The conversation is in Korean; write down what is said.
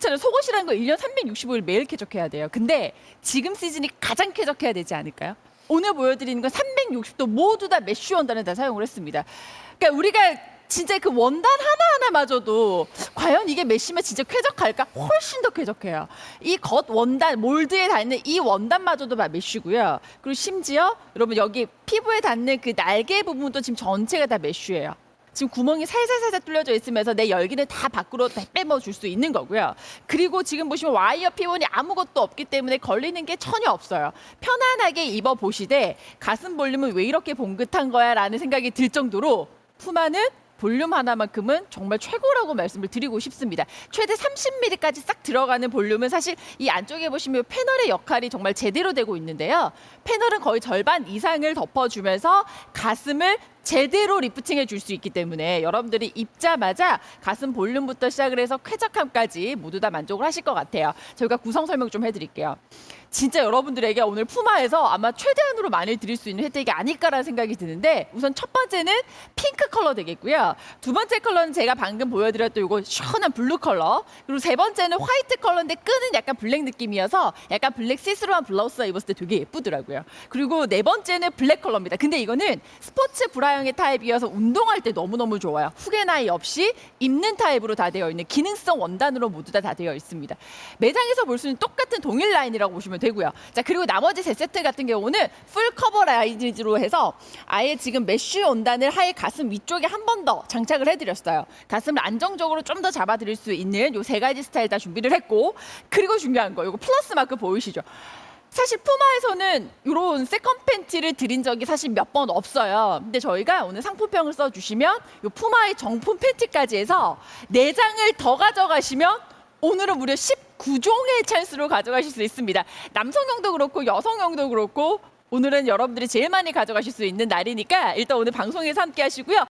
그렇잖아요. 속옷이라는 거 1년 365일 매일 쾌적해야 돼요. 근데 지금 시즌이 가장 쾌적해야 되지 않을까요? 오늘 보여드리는 건 360도 모두 다 메쉬 원단을 다 사용을 했습니다. 그러니까 우리가 진짜 그 원단 하나하나마저도 과연 이게 메쉬면 진짜 쾌적할까? 훨씬 더 쾌적해요. 이 겉 원단, 몰드에 닿는 이 원단마저도 다 메쉬고요. 그리고 심지어 여러분 여기 피부에 닿는 그 날개 부분도 지금 전체가 다 메쉬예요. 지금 구멍이 살살살살 뚫려져 있으면서 내 열기를 다 밖으로 다 빼먹어줄 수 있는 거고요. 그리고 지금 보시면 와이어 피원이 아무것도 없기 때문에 걸리는 게 전혀 없어요. 편안하게 입어 보시되 가슴 볼륨은 왜 이렇게 봉긋한 거야 라는 생각이 들 정도로 푸마는 볼륨 하나만큼은 정말 최고라고 말씀을 드리고 싶습니다. 최대 30mm까지 싹 들어가는 볼륨은 사실 이 안쪽에 보시면 패널의 역할이 정말 제대로 되고 있는데요. 패널은 거의 절반 이상을 덮어주면서 가슴을 제대로 리프팅해 줄 수 있기 때문에 여러분들이 입자마자 가슴 볼륨부터 시작을 해서 쾌적함까지 모두 다 만족을 하실 것 같아요. 저희가 구성 설명 좀 해드릴게요. 진짜 여러분들에게 오늘 푸마에서 아마 최대한으로 많이 드릴 수 있는 혜택이 아닐까라는 생각이 드는데 우선 첫 번째는 핑크 컬러 되겠고요. 두 번째 컬러는 제가 방금 보여드렸던 이거 시원한 블루 컬러. 그리고 세 번째는 화이트 컬러인데 끈은 약간 블랙 느낌이어서 약간 블랙 시스루한 블라우스 입었을 때 되게 예쁘더라고요. 그리고 네 번째는 블랙 컬러입니다. 근데 이거는 스포츠 브라형의 타입이어서 운동할 때 너무너무 좋아요. 후계 나이 없이 입는 타입으로 다 되어 있는 기능성 원단으로 모두 다, 다 되어 있습니다. 매장에서 볼 수 있는 똑같은 동일 라인이라고 보시면 되고요. 자, 그리고 나머지 세 세트 같은 경우는 풀 커버 라인으로 해서 아예 지금 메쉬 원단을 하의 가슴 위쪽에 한 번 더 장착을 해드렸어요. 가슴을 안정적으로 좀 더 잡아드릴 수 있는 요 세 가지 스타일 다 준비를 했고 그리고 중요한 거, 요거 플러스 마크 보이시죠? 사실 푸마에서는 이런 세컨 팬티를 드린 적이 사실 몇 번 없어요. 근데 저희가 오늘 상품평을 써주시면 이 푸마의 정품 팬티까지 해서 네 장을 더 가져가시면 오늘은 무려 19종의 찬스로 가져가실 수 있습니다. 남성용도 그렇고 여성용도 그렇고 오늘은 여러분들이 제일 많이 가져가실 수 있는 날이니까 일단 오늘 방송에서 함께 하시고요.